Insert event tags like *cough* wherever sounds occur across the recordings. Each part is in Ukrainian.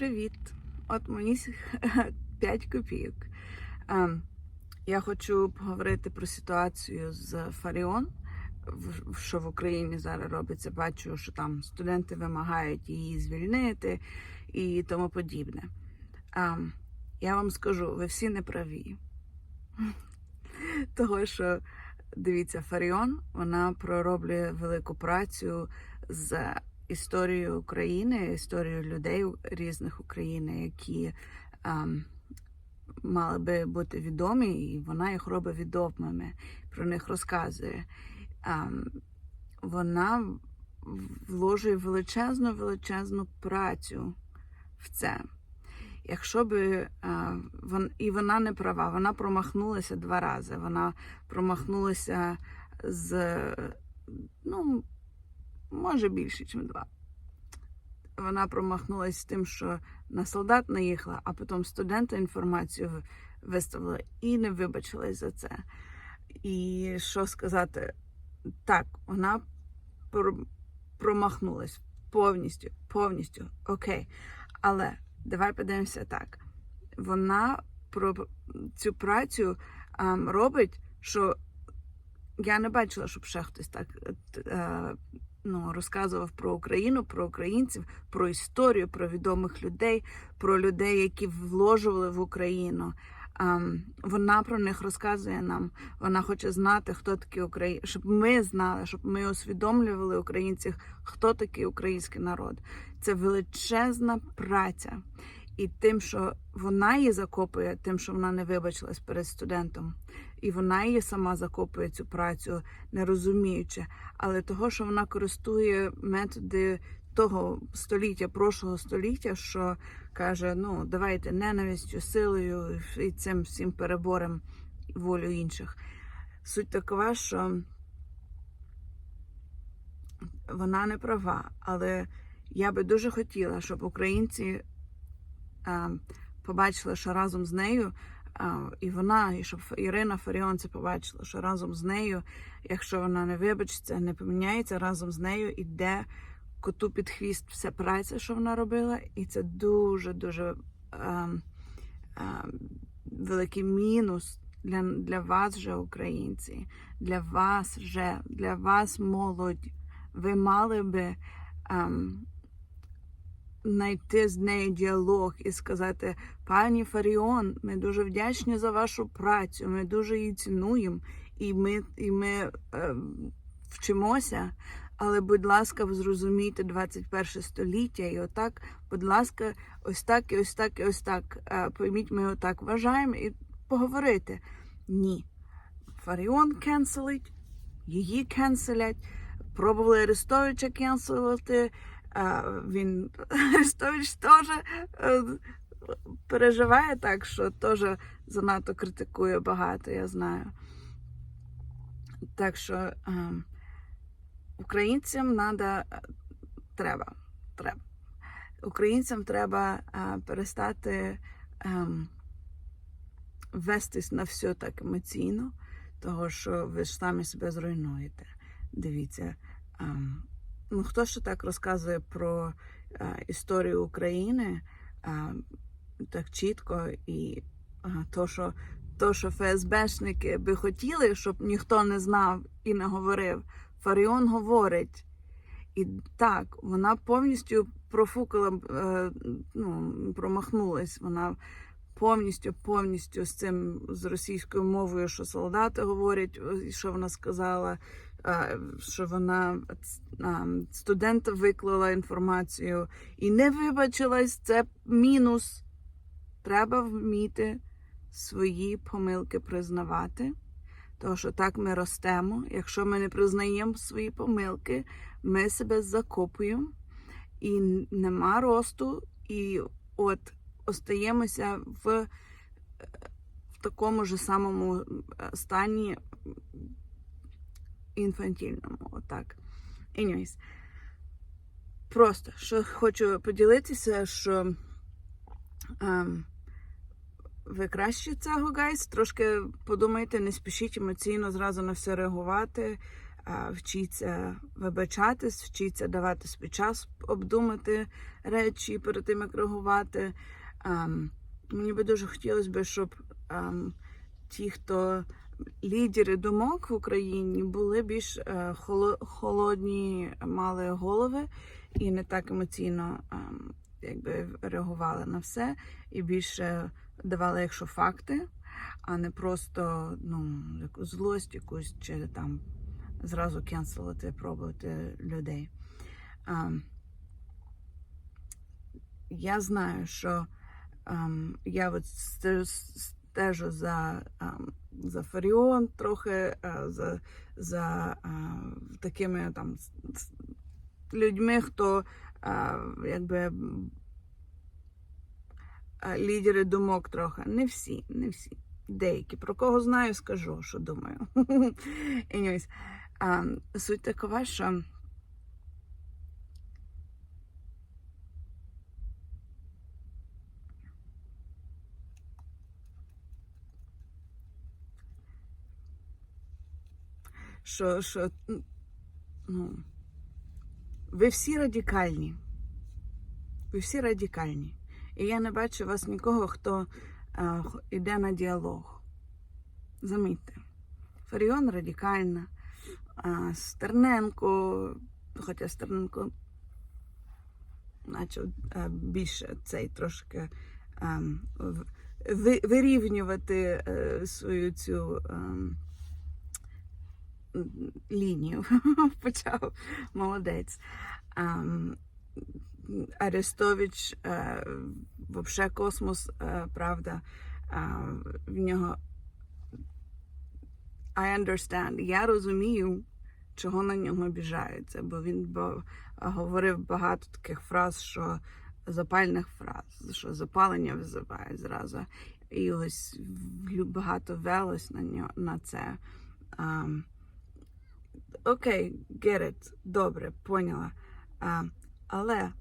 привіт! От мені 5 *laughs* копійок. Ем, Я хочу поговорити про ситуацію з Фаріон, що в Україні зараз робиться. Бачу, що там студенти вимагають її звільнити і тому подібне. Ем, Я вам скажу, ви всі не праві. *laughs* Того, що дивіться, Фаріон вона пророблює велику працю з історією України, історією людей різних України, які ем, мали би бути відомі, і вона їх робить відомими, про них розказує. Ем, вона вложує величезну величезну працю в це. Якщо би е, і вона не права, вона промахнулася два рази. Вона промахнулася з ну, може більше, ніж два. Вона промахнулася з тим, що на солдат наїхала, а потім студента інформацію ви- виставила і не вибачилась за це. І що сказати, так, вона пр- промахнулась повністю, повністю. Окей. Але давай подивимося так. Вона про цю працю ем, робить, що я не бачила, щоб ще хтось так е, ну, розказував про Україну, про українців, про історію, про відомих людей, про людей, які вложували в Україну. Ем, вона про них розказує нам. Вона хоче знати, хто такі українці, щоб ми знали, щоб ми усвідомлювали українців, хто такий український народ. Це величезна праця. І тим, що вона її закопує, тим, що вона не вибачилась перед студентом, і вона її сама закопує цю працю, не розуміючи, але того, що вона користує методи того століття, прошлого століття, що каже: ну давайте ненавистю, силою і цим всім переборем волю інших. Суть такова, що вона не права, але я би дуже хотіла, щоб українці побачили, що разом з нею, е, і вона, і щоб Ірина Фаріон це побачила, що разом з нею, якщо вона не вибачиться, не поміняється, разом з нею іде коту під хвіст вся праця, що вона робила, і це дуже дуже е, е, великий мінус. Для, для вас же, українці, для вас же, для вас молодь. Ви мали би ем, знайти з нею діалог і сказати: пані Фаріон, ми дуже вдячні за вашу працю, ми дуже її цінуємо, і ми, і ми е, вчимося. Але, будь ласка, зрозумійте 21 століття, і отак, будь ласка, ось так, і ось так, і ось так. Е, пойміть, ми отак вважаємо і поговорити. Ні. Фаріон кенселить, її кенселять. Пробували Арестовича кенселити. Він Арестович теж е, переживає так, що теж занадто критикує багато, я знаю. Так що е, українцям надо, треба, треба. Українцям треба е, перестати е, вестись на все так емоційно, того що ви ж самі себе зруйнуєте. Дивіться. Ну, хто ще так розказує про е, історію України е, так чітко і е, то, що, то, що ФСБшники би хотіли, щоб ніхто не знав і не говорив, Фаріон говорить. І так, вона повністю профукала, е, ну, промахнулась. Вона повністю, повністю з цим з російською мовою, що солдати говорять, що вона сказала, що вона а, студента виклала інформацію і не вибачилась. Це мінус. Треба вміти свої помилки признавати. Тому що так ми ростемо. Якщо ми не признаємо свої помилки, ми себе закопуємо і нема росту, і от остаємося в, в такому ж самому е, стані інфантільному. Отак. Anyways. Просто що хочу поділитися, що ем, ви краще цього, гайс. Трошки подумайте, не спішіть емоційно зразу на все реагувати. а, вчіться вибачатись, вчіться давати собі час обдумати речі перед тим, як реагувати. Ам, мені би дуже хотілося б, щоб ам, ті, хто лідери думок в Україні, були більш е, холодні, мали голови і не так емоційно якби реагували на все, і більше давали, якщо факти, а не просто ну, якусь злость, якусь чи там зразу кенселити, пробувати людей. Я знаю, що ем, я от сте- стежу за, за Фаріон трохи, за, за такими там людьми, хто якби лідери думок трохи. Не всі, не всі. Деякі. Про кого знаю, скажу, що думаю. *laughs* Суть такова, що. Що, що ну, ви всі радикальні. Ви всі радикальні. І я не бачу вас нікого, хто а, х- іде на діалог. Замітьте. Фаріон радикальна, а, Стерненко, хоча Стерненко почав а, більше цей трошки а, ви- вирівнювати е, свою цю. ем, м, лінію *laughs* почав молодець. Ам, Арестович, е, вообще космос, е, правда, а, в нього I understand. Я розумію, чого на нього обіжаються, бо він говорив багато таких фраз, що запальних фраз, що запалення визиває зразу. І ось багато велось на нього на це. Окей, it, добре, поняла. А, але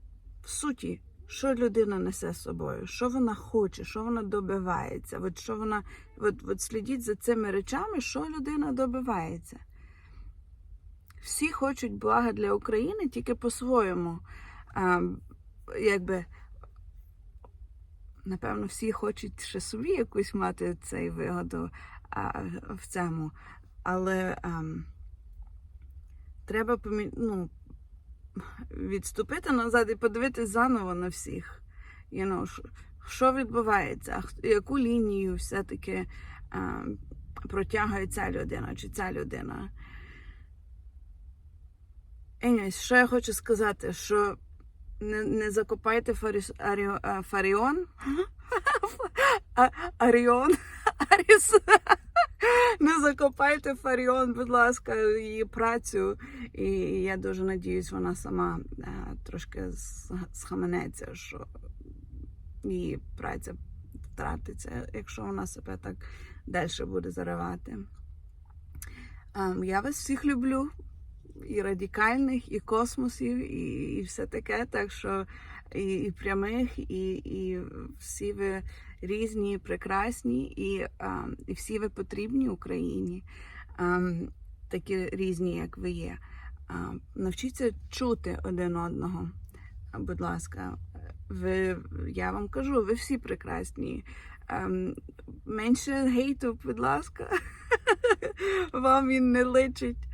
в суті, що людина несе з собою, що вона хоче, що вона добивається, от що вона, от, от слідіть за цими речами, що людина добивається. Всі хочуть блага для України тільки по-своєму. А, якби, напевно, всі хочуть ще собі якусь мати цей вигоду а, в цьому. Але. ам, треба помі... ну, відступити назад і подивитись заново на всіх. You know, що, відбувається, яку лінію все-таки а, протягує ця людина чи ця людина. Anyways, що я хочу сказати, що не, не закопайте фаріс, аріо, *laughs* а, Фаріон, Аріон, *laughs* Аріс. *laughs* Не закопайте Фаріон, будь ласка, її працю. І я дуже надіюсь, вона сама е, трошки схаменеться, що її праця втратиться, якщо вона себе так далі буде заривати. Ем, Я вас всіх люблю, і радикальних, і космосів, і, і все таке. Так що і, і прямих, і, і всі ви різні, прекрасні, і, ем, і всі ви потрібні Україні, ем, такі різні, як ви є. Ем, навчіться чути один одного. Будь ласка, ви, я вам кажу, ви всі прекрасні. Менше гейту, будь ласка. *laughs* Вам він не личить.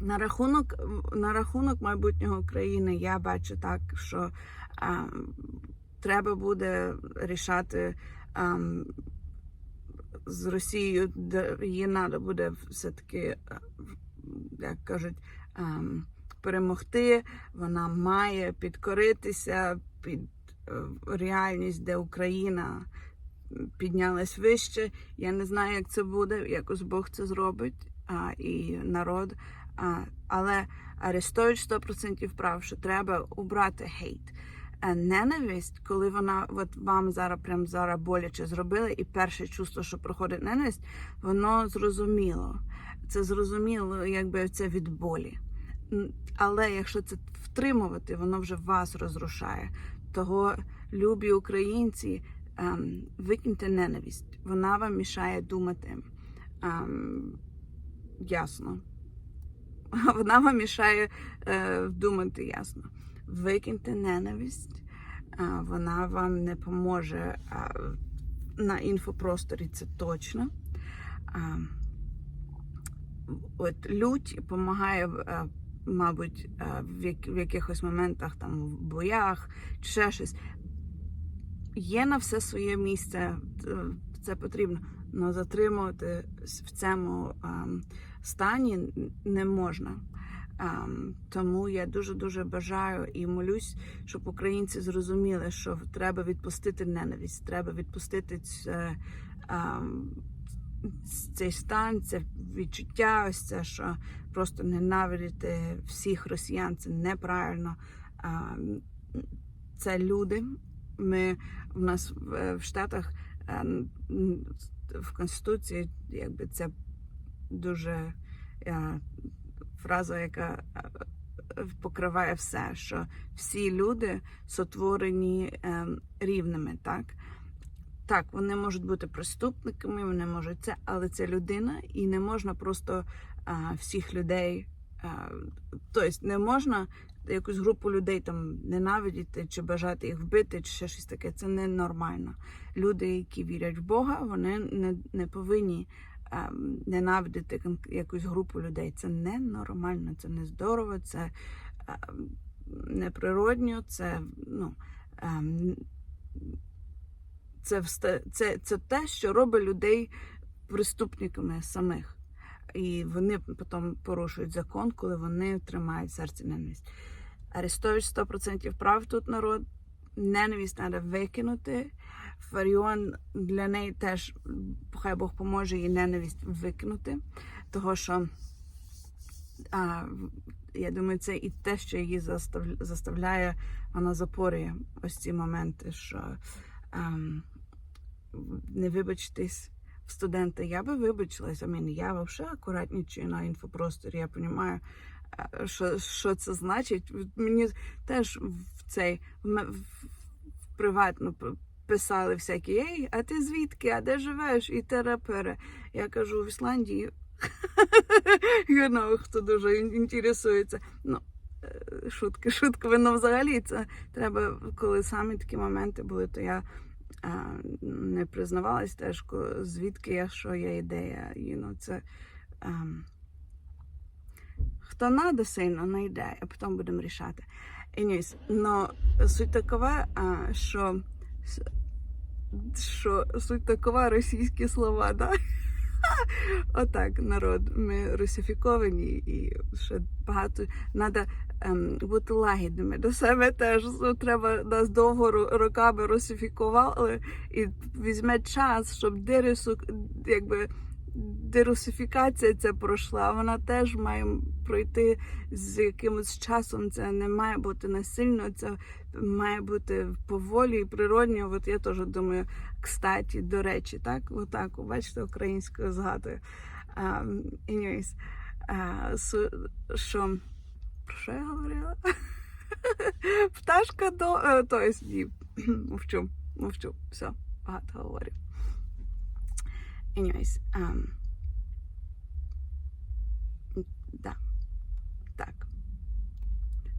На рахунок, на рахунок майбутнього України я бачу так, що ем, треба буде рішати ем, з Росією, де її треба буде все-таки, е, як кажуть, ем, перемогти. Вона має підкоритися під е, реальність, де Україна піднялась вище. Я не знаю, як це буде, якось Бог це зробить а, і народ. А, але Арестович 100% прав, що треба убрати хейт. А ненависть, коли вона от вам зараз прям зараз боляче зробили, і перше чувство, що проходить ненависть, воно зрозуміло. Це зрозуміло, якби це від болі. Але якщо це втримувати, воно вже вас розрушає. Того любі українці, ем, викиньте ненависть. Вона вам мішає думати. Ем, ясно. *laughs* Вона вам мішає е, думати ясно. Викиньте ненависть, вона вам не поможе на інфопросторі, це точно. От лють допомагає, мабуть, в, якихось моментах там в боях чи ще щось. Є на все своє місце, це потрібно, але затримувати в цьому стані не можна. Ем, тому я дуже дуже бажаю і молюсь, щоб українці зрозуміли, що треба відпустити ненависть, треба відпустити це, ем, цей стан, це відчуття, ось це, що просто ненавидіти всіх росіян, це неправильно. Ем, це люди. Ми в нас в, в Штатах в Конституції, якби це дуже. Е, фраза, яка е, покриває все, що всі люди сотворені ем, рівними, так? Так, вони можуть бути преступниками, вони можуть це, але це людина, і не можна просто а, всіх людей. А, тобто не можна якусь групу людей там ненавидіти чи бажати їх вбити, чи ще щось таке. Це ненормально. Люди, які вірять в Бога, вони не, не повинні ненавидити якусь групу людей. Це ненормально, це не здорово, це ем, неприродньо, це ну. ем, це, це, це те, що робить людей преступниками самих. І вони потім порушують закон, коли вони тримають в серці ненависть. Арестович 100% прав тут народ. Ненависть треба викинути. Фаріон для неї теж, хай Бог поможе їй ненависть викинути. Того що а, я думаю, це і те, що її заставляє, вона запорює ось ці моменти, що ем, не вибачитись в студента. Я би вибачилась. Mean, я взагалі акуратнічую на інфопросторі. Я розумію, що, що це значить. Мені теж в цей в, в, в приватно п- писали всякі ей, а ти звідки? А де живеш? І терепере. Я кажу в Ісландії. *laughs* You know, хто дуже інтересується. Ну, е, шутки, шутки. Ну, взагалі це треба, коли самі такі моменти були, то я а, не признавалась теж, звідки я, що є ідея. You know, це, ем, хто надо сильно знайде, а потім будемо рішати. Anyways, но суть такова, а, що, що суть такова російські слова, да? *laughs* Отак, народ, ми русифіковані і ще багато треба ем, бути лагідними до себе теж. Ну, Треба нас довго роками русифікували і візьме час, щоб дирисок якби дерусифікація ця пройшла. Вона теж має пройти з якимось часом. Це не має бути насильно, це має бути поволі і природньо. От я теж думаю, кстаті, до речі, так, отак, бачите, українською згадую. Um, anyways, а, су- що про що я говорила? *laughs* Пташка до. е, То есть, ні, *clears throat* мовчу, мовчу, все, багато говорю. Anyways, um, да, так.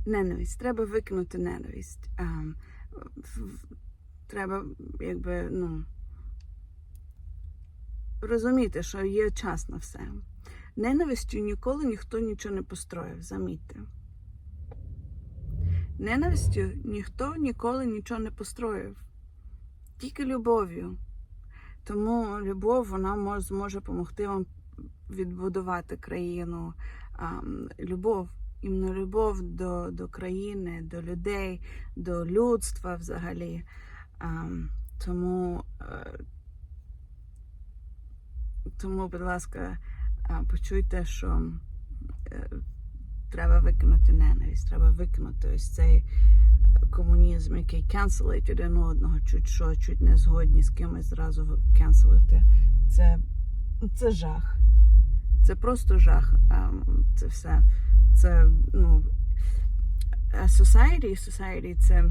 Ненависть. Треба викинути ненависть. Um, треба, якби, ну, розуміти, що є час на все. Ненавистю ніколи ніхто нічого не построїв, замітьте. Ненавистю ніхто ніколи нічого не построїв. Тільки любов'ю. Тому любов вона мож- зможе допомогти вам відбудувати країну. Любов, іменно любов до, до країни, до людей, до людства взагалі. Тому, е, тому, будь ласка, почуйте, що е, треба викинути ненависть, треба викинути ось цей комунізм, який кенселить один одного, чуть що, чуть не згодні з кимось зразу кенселити. Це, це жах. Це просто жах. Ем, Це все. Це, ну, е, society, society це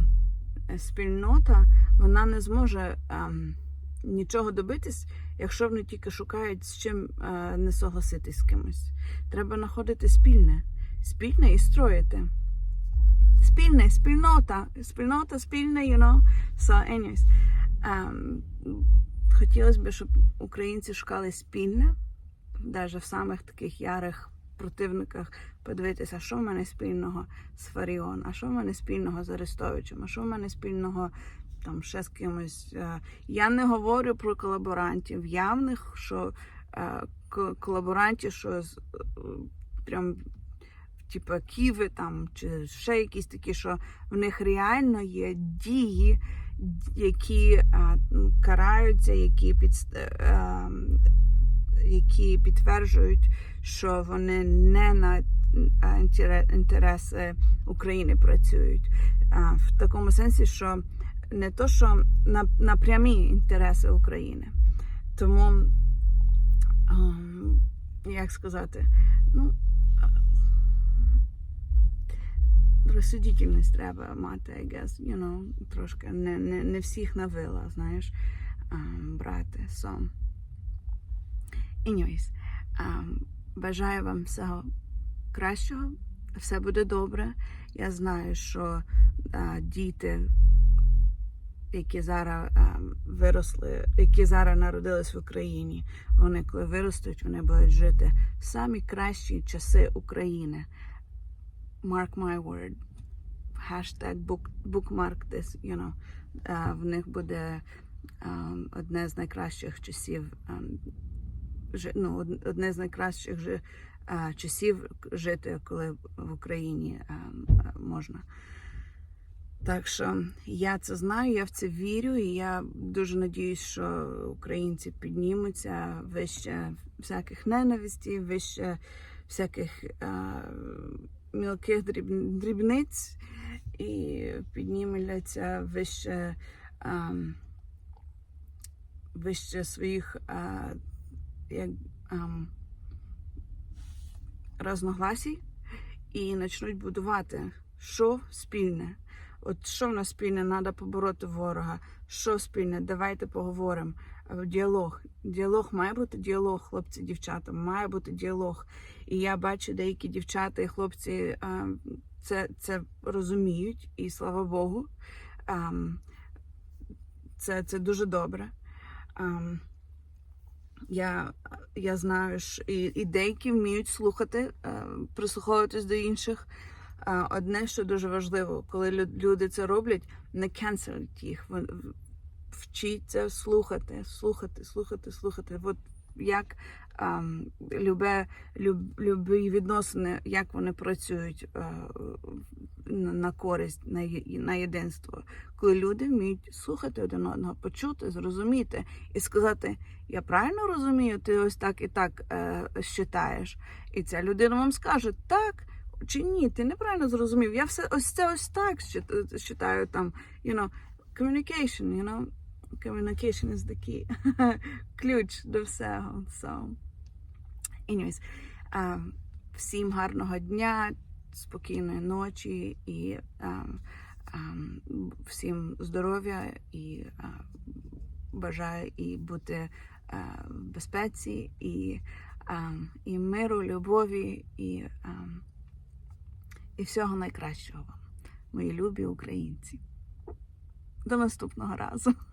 спільнота, вона не зможе ем, нічого добитись, якщо вони тільки шукають з чим е, не согласитись з кимось. Треба знаходити спільне, спільне і строїти. Спільне, спільнота, спільнота, спільне, you know. So, anyways, ем, хотілося б, щоб українці шукали спільне, навіть в самих таких ярих противниках, подивитися, що в мене спільного з Фаріон, а що в мене спільного з Арестовичем, а що в мене спільного там ще з кимось. Е, Я не говорю про колаборантів явних, що е, колаборантів, що е, прям типа Киви там, чи ще якісь такі, що в них реально є дії, які е, м, караються, які під, які підтверджують, що вони не на е, інтереси України працюють. А, В такому сенсі, що не то, що на, на прямі інтереси України. Тому, ем, як сказати, ну, розсудительність треба мати, I guess, you know, трошки не, не, не всіх на вила, знаєш, ем, брати. So, anyways, ем, бажаю вам всього кращого, все буде добре. Я знаю, що е, діти, які зараз е, виросли, які зараз народились в Україні, вони коли виростуть, вони будуть жити в самі кращі часи України. Mark my word. Hashtag book, bookmark this, you know. Е, в них буде е, одне з найкращих часів, е, жи- ну, одне з найкращих жи- е, часів жити, коли в Україні е, можна. Так що я це знаю, я в це вірю, і я дуже надіюсь, що українці піднімуться вище всяких ненавистів, вище всяких е, мілких дрібниць і піднімуться вище, е, вище своїх е, як, ем, разногласій і почнуть будувати що спільне. От що в нас спільне, треба побороти ворога. Що спільне, давайте поговоримо. Е, Діалог. Діалог має бути діалог, хлопці, дівчата, має бути діалог. І я бачу, деякі дівчата і хлопці е, це, це розуміють, і слава Богу. Ем, Це, це дуже добре. Ем, Я, я знаю, що і, і деякі вміють слухати, е, прислуховуватись до інших. Одне, що дуже важливо, коли люди це роблять, не кенселіть їх. Вон- в- Вчіться слухати, слухати, слухати, слухати. От як ам, любе, люб, любі відносини, як вони працюють а, на, користь, на, на єдинство. Коли люди вміють слухати один одного, почути, зрозуміти і сказати: Я правильно розумію, ти ось так і так е, считаєш. І ця людина вам скаже, так чи ні, ти неправильно зрозумів. Я все ось це ось так считаю там, you know, communication, you know, communication is the key. *laughs* Ключ до всього. So, anyways, а, всім гарного дня, спокійної ночі і а, а, всім здоров'я і а, бажаю і бути а, в безпеці, і, а, і миру, любові, і. А, і всього найкращого вам, мої любі українці. До наступного разу.